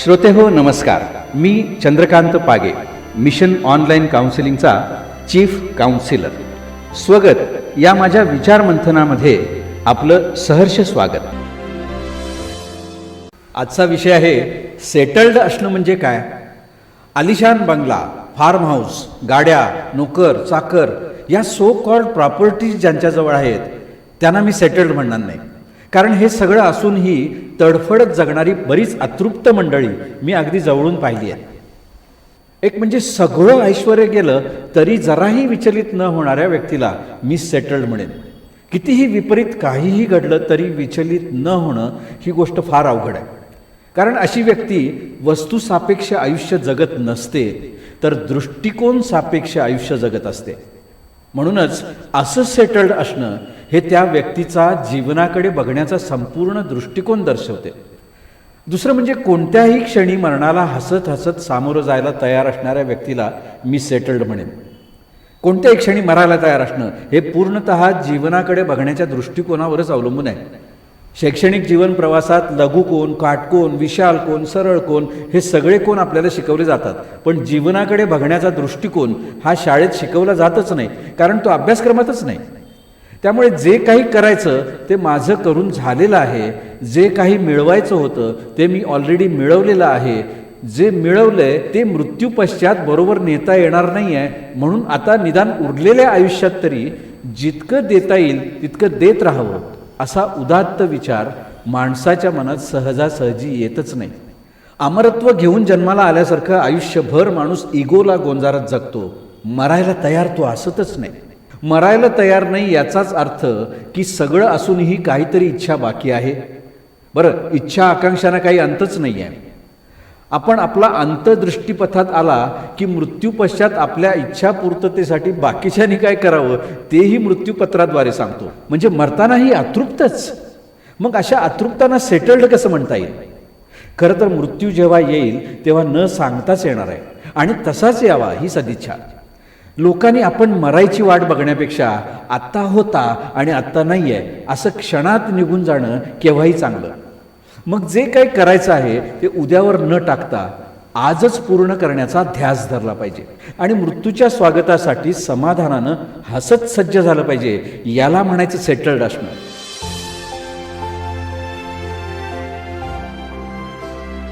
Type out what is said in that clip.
श्रोते हो नमस्कार. मी चंद्रकांत पागे मिशन ऑनलाईन काउन्सिलिंगचा चीफ काउन्सिलर. स्वगत. या माझ्या विचारमंथनामध्ये आपलं सहर्ष स्वागत. आजचा विषय आहे सेटल्ड असणं म्हणजे काय? आलिशान बंगला फार्म हाऊस गाड्या नोकर चाकर या सो कॉल्ड प्रॉपर्टीज ज्यांच्याजवळ आहेत त्यांना मी सेटल्ड म्हणणार नाही. कारण हे सगळं असूनही तडफडत जगणारी बरीच अतृप्त मंडळी मी अगदी जवळून पाहिली आहे एक म्हणजे सगळं ऐश्वर गेलं तरी जराही विचलित न होणाऱ्या व्यक्तीला मी सेटल्ड म्हणेन. कितीही विपरीत काहीही घडलं तरी विचलित न होणं ही गोष्ट फार अवघड आहे. कारण अशी व्यक्ती वस्तूसापेक्ष आयुष्य जगत नसते तर दृष्टिकोन सापेक्ष आयुष्य जगत असते. म्हणूनच असं सेटल्ड असणं हे त्या व्यक्तीचा जीवनाकडे बघण्याचा संपूर्ण दृष्टिकोन दर्शवते. दुसरं म्हणजे कोणत्याही क्षणी मरणाला हसत हसत सामोरं जायला तयार असणाऱ्या व्यक्तीला मी सेटल्ड म्हणेन. कोणत्याही क्षणी मरायला तयार असणं हे पूर्णतः जीवनाकडे बघण्याच्या दृष्टिकोनावरच अवलंबून आहे. शैक्षणिक जीवन प्रवासात लघु कोण काटकोण विशाल कोण सरळ कोण हे सगळे कोण आपल्याला शिकवले जातात. पण जीवनाकडे बघण्याचा दृष्टिकोन हा शाळेत शिकवला जातच नाही कारण तो अभ्यासक्रमातच नाही. त्यामुळे जे काही करायचं ते माझं करून झालेलं आहे. जे काही मिळवायचं होतं ते मी ऑलरेडी मिळवलेलं आहे. जे मिळवलंय ते मृत्यू पश्चात बरोबर नेता येणार नाही आहे म्हणून आता निदान उरलेल्या आयुष्यात तरी जितकं देता येईल तितकं देत राहावं असा उदात्त विचार माणसाच्या मनात सहजासहजी येतच नाही. अमरत्व घेऊन जन्माला आल्यासारखं आयुष्यभर माणूस इगोला गोंजारत जगतो. मरायला तयार तो असतच नाही. मरायला तयार नाही याचाच अर्थ की सगळं असूनही काहीतरी इच्छा बाकी आहे. बरं इच्छा आकांक्षांना काही अंतच नाही आहे आपण आपला अंतदृष्टीपथात आला की मृत्यूपश्चात आपल्या इच्छा पूर्ततेसाठी बाकीच्यांनी काय करावं तेही मृत्यूपत्राद्वारे सांगतो. म्हणजे मरतानाही अतृप्तच. मग अशा अतृप्तांना सेटल्ड कसं म्हणता येईल? खरं तर मृत्यू जेव्हा येईल तेव्हा न सांगताच येणार आहे. आणि तसाच यावा ही सदिच्छा. लोकांनी आपण मरायची वाट बघण्यापेक्षा आत्ता होता आणि आत्ता नाही आहे असं क्षणात निघून जाणं केव्हाही चांगलं. मग जे काही करायचं आहे ते उद्यावर न टाकता आजच पूर्ण करण्याचा ध्यास धरला पाहिजे आणि मृत्यूच्या स्वागतासाठी समाधानानं हसत सज्ज झालं पाहिजे याला म्हणायचं सेटल्ड असणं.